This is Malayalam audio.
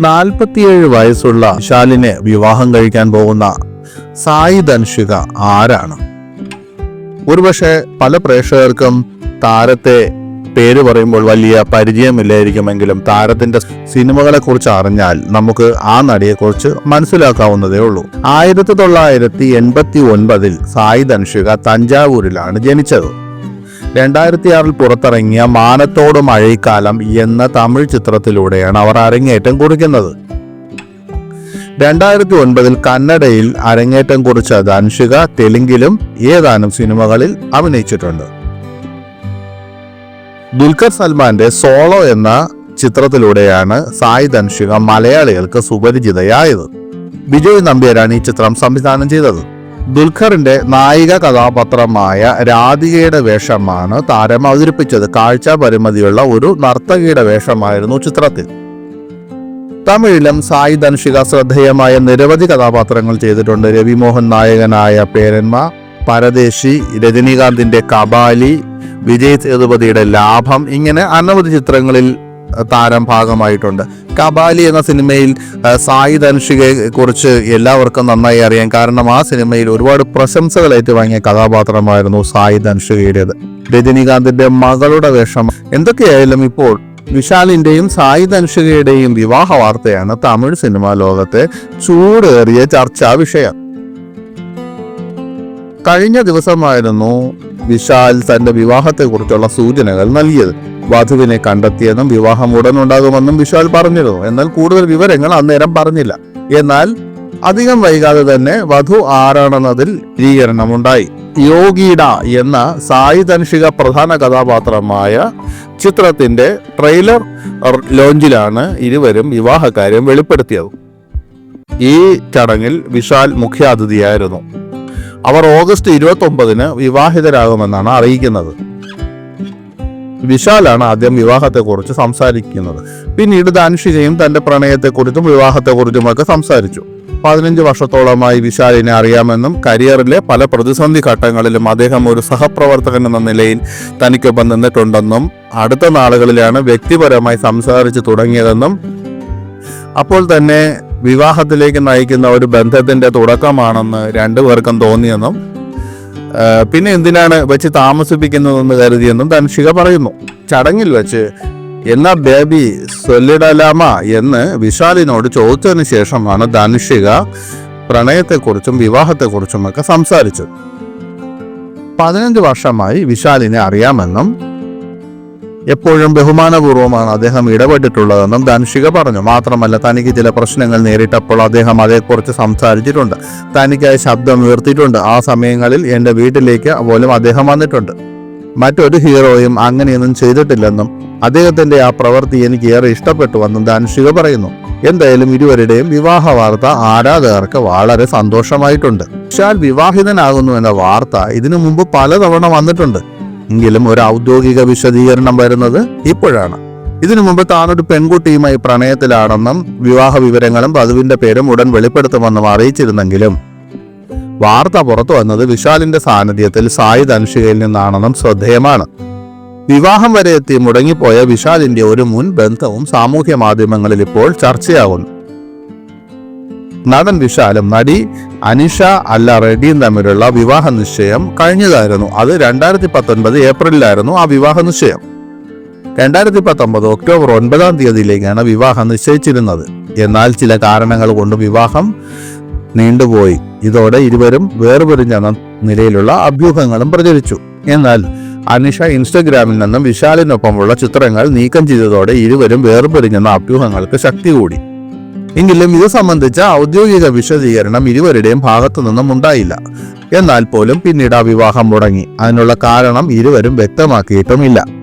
നാൽപ്പത്തിയേഴ് വയസ്സുള്ള വിശാലിനെ വിവാഹം കഴിക്കാൻ പോകുന്ന സായി ധൻഷിക ആരാണ്? ഒരുപക്ഷെ പല പ്രേക്ഷകർക്കും താരത്തെ പേര് പറയുമ്പോൾ വലിയ പരിചയമില്ലായിരിക്കുമെങ്കിലും താരത്തിന്റെ സിനിമകളെ കുറിച്ച് അറിഞ്ഞാൽ നമുക്ക് ആ നടിയെ കുറിച്ച് മനസ്സിലാക്കാവുന്നതേ ഉള്ളൂ. ആയിരത്തി തൊള്ളായിരത്തി എൺപത്തി ഒൻപതിൽ സായി ധൻഷിക തഞ്ചാവൂരിലാണ് ജനിച്ചത്. രണ്ടായിരത്തി ആറിൽ പുറത്തിറങ്ങിയ മാനത്തോട് മഴയ്ക്കാലം എന്ന തമിഴ് ചിത്രത്തിലൂടെയാണ് അവർ അരങ്ങേറ്റം കുറിക്കുന്നത്. രണ്ടായിരത്തി ഒൻപതിൽ കന്നഡയിൽ അരങ്ങേറ്റം കുറിച്ച ധൻഷിക തെലുങ്കിലും ഏതാനും സിനിമകളിൽ അഭിനയിച്ചിട്ടുണ്ട്. ദുൽഖർ സൽമാന്റെ സോളോ എന്ന ചിത്രത്തിലൂടെയാണ് സായി ധൻഷിക മലയാളികൾക്ക് സുപരിചിതയായത്. വിജയ് നമ്പ്യാരാണ് ഈ ചിത്രം സംവിധാനം ചെയ്തത്. ദുൽഖറിന്റെ നായിക കഥാപാത്രമായ രാധികയുടെ വേഷമാണ് താരം അവതരിപ്പിച്ചത്. കാഴ്ച പരിമിതിയുള്ള ഒരു നർത്തകിയുടെ വേഷമായിരുന്നു ചിത്രത്തിൽ. തമിഴിലും സായി ധനുഷിക ശ്രദ്ധേയമായ നിരവധി കഥാപാത്രങ്ങൾ ചെയ്തിട്ടുണ്ട്. രവിമോഹൻ നായകനായ പേരന്മ പരദേശി രജനീകാന്തിന്റെ കബാലി വിജയ് സേതുപതിയുടെ ലാഭം ഇങ്ങനെ അനവധി ചിത്രങ്ങളിൽ താരം ഭാഗമായിട്ടുണ്ട്. കബാലി എന്ന സിനിമയിൽ സായി ധനുഷികയെ കുറിച്ച് എല്ലാവർക്കും നന്നായി അറിയാം കാരണം ആ സിനിമയിൽ ഒരുപാട് പ്രശംസകൾ ഏറ്റുവാങ്ങിയ കഥാപാത്രമായിരുന്നു സായി ധനുഷികയുടേത്. രജനീകാന്തിന്റെ മകളുടെ വേഷം. എന്തൊക്കെയായാലും ഇപ്പോൾ വിശാലിന്റെയും സായി ധനുഷികയുടെയും വിവാഹ വാർത്തയാണ് തമിഴ് സിനിമാ ലോകത്തെ ചൂടേറിയ ചർച്ചാ വിഷയം. കഴിഞ്ഞ ദിവസമായിരുന്നു വിശാൽ തന്റെ വിവാഹത്തെക്കുറിച്ചുള്ള സൂചനകൾ നൽകിയത്. വധുവിനെ കണ്ടെത്തിയെന്നും വിവാഹം ഉടൻ ഉണ്ടാകുമെന്നും വിശാൽ പറഞ്ഞിരുന്നു. എന്നാൽ കൂടുതൽ വിവരങ്ങൾ അന്നേരം പറഞ്ഞില്ല. എന്നാൽ അധികം വൈകാതെ തന്നെ വധു ആരാണെന്നതിൽ സ്ഥിരീകരണമുണ്ടായി യോഗീഡ എന്ന സായി പ്രധാന കഥാപാത്രമായ ചിത്രത്തിന്റെ ട്രെയിലർ ലോഞ്ചിലാണ് ഇരുവരും വിവാഹകാര്യം വെളിപ്പെടുത്തിയത്. ഈ ചടങ്ങിൽ വിശാൽ മുഖ്യാതിഥിയായിരുന്നു. അവർ ഓഗസ്റ്റ് ഇരുപത്തി ഒമ്പതിന് വിവാഹിതരാകുമെന്നാണ് അറിയിക്കുന്നത്. വിശാലാണ് ആദ്യം വിവാഹത്തെക്കുറിച്ച് സംസാരിക്കുന്നത്. പിന്നീട് ധനുഷിജയും തന്റെ പ്രണയത്തെക്കുറിച്ചും വിവാഹത്തെക്കുറിച്ചുമൊക്കെ സംസാരിച്ചു. പതിനഞ്ച് വർഷത്തോളമായി വിശാലിനെ അറിയാമെന്നും കരിയറിലെ പല പ്രതിസന്ധി ഘട്ടങ്ങളിലും അദ്ദേഹം ഒരു സഹപ്രവർത്തകൻ എന്ന നിലയിൽ തനിക്കൊപ്പം നിന്നിട്ടുണ്ടെന്നും അടുത്ത നാളുകളിലാണ് വ്യക്തിപരമായി സംസാരിച്ചു തുടങ്ങിയതെന്നും അപ്പോൾ തന്നെ വിവാഹത്തിലേക്ക് നയിക്കുന്ന ഒരു ബന്ധത്തിന്റെ തുടക്കമാണെന്ന് രണ്ടുപേർക്കും തോന്നിയെന്നും പിന്നെ എന്തിനാണ് വെച്ച് താമസിപ്പിക്കുന്നതെന്ന് കരുതിയെന്നും ധനുഷിക പറയുന്നു. ചടങ്ങിൽ വെച്ച് എന്നാ ബേബി സൊല്ലിടലാമ എന്ന് വിശാലിനോട് ചോദിച്ചതിന് ശേഷമാണ് ധനുഷിക പ്രണയത്തെക്കുറിച്ചും വിവാഹത്തെക്കുറിച്ചും ഒക്കെ സംസാരിച്ചത്. പതിനഞ്ച് വർഷമായി വിശാലിനെ അറിയാമെന്നും എപ്പോഴും ബഹുമാനപൂർവമാണ് അദ്ദേഹം ഇടപെട്ടിട്ടുള്ളതെന്നും ധനുഷിക പറഞ്ഞു. മാത്രമല്ല തനിക്ക് ചില പ്രശ്നങ്ങൾ നേരിട്ടപ്പോൾ അദ്ദേഹം അതേക്കുറിച്ച് സംസാരിച്ചിട്ടുണ്ട്. തനിക്കായി ശബ്ദം ഉയർത്തിയിട്ടുണ്ട്. ആ സമയങ്ങളിൽ എന്റെ വീട്ടിലേക്ക് പോലും അദ്ദേഹം വന്നിട്ടുണ്ട്. മറ്റൊരു ഹീറോയും അങ്ങനെയൊന്നും ചെയ്തിട്ടില്ലെന്നും അദ്ദേഹത്തിന്റെ ആ പ്രവൃത്തി എനിക്ക് ഏറെ ഇഷ്ടപ്പെട്ടുവെന്നും ധനുഷിക പറയുന്നു. എന്തായാലും ഇരുവരുടെയും വിവാഹ വാർത്ത ആരാധകർക്ക് വളരെ സന്തോഷമായിട്ടുണ്ട്. വിശാൽ വിവാഹിതനാകുന്നു എന്ന വാർത്ത ഇതിനു മുമ്പ് പലതവണ വന്നിട്ടുണ്ട്. എങ്കിലും ഒരു ഔദ്യോഗിക വിശദീകരണം വരുന്നത് ഇപ്പോഴാണ്. ഇതിനു മുമ്പ് താനൊരു പെൺകുട്ടിയുമായി പ്രണയത്തിലാണെന്നും വിവാഹ വിവരങ്ങളും വധുവിന്റെ പേരും ഉടൻ വെളിപ്പെടുത്തുമെന്നും അറിയിച്ചിരുന്നെങ്കിലും വാർത്ത പുറത്തു വന്നത് വിശാലിന്റെ സാന്നിധ്യത്തിൽ സായിദ് അനുഷികയിൽ നിന്നാണെന്നും ശ്രദ്ധേയമാണ്. വിവാഹം വരെ എത്തി മുടങ്ങിപ്പോയ വിശാലിന്റെ ഒരു മുൻ ബന്ധവും സാമൂഹ്യ മാധ്യമങ്ങളിൽ ഇപ്പോൾ ചർച്ചയാകുന്നു. നടൻ വിശാലും നടി അനിഷ അല്ല റെഡിയും തമ്മിലുള്ള വിവാഹ നിശ്ചയം കഴിഞ്ഞതായിരുന്നു. അത് രണ്ടായിരത്തി പത്തൊൻപത് ഏപ്രിലിലായിരുന്നു ആ വിവാഹ നിശ്ചയം. രണ്ടായിരത്തി പത്തൊമ്പത് ഒക്ടോബർ ഒൻപതാം തീയതിയിലേക്കാണ് വിവാഹം നിശ്ചയിച്ചിരുന്നത്. എന്നാൽ ചില കാരണങ്ങൾ കൊണ്ട് വിവാഹം നീണ്ടുപോയി. ഇതോടെ ഇരുവരും വേർപിരിഞ്ഞെന്ന നിലയിലുള്ള അഭ്യൂഹങ്ങളും പ്രചരിച്ചു. എന്നാൽ അനിഷ ഇൻസ്റ്റഗ്രാമിൽ നിന്നും വിശാലിനൊപ്പമുള്ള ചിത്രങ്ങൾ നീക്കം ചെയ്തതോടെ ഇരുവരും വേർപിരിഞ്ഞെന്ന അഭ്യൂഹങ്ങൾക്ക് ശക്തി കൂടി. എങ്കിലും ഇത് സംബന്ധിച്ച ഔദ്യോഗിക വിശദീകരണം ഇരുവരുടെയും ഭാഗത്തു നിന്നും ഉണ്ടായില്ല. എന്നാൽ പോലും പിന്നീട് ആ വിവാഹം മുടങ്ങി. അതിനുള്ള കാരണം ഇരുവരും വ്യക്തമാക്കിയിട്ടുമില്ല.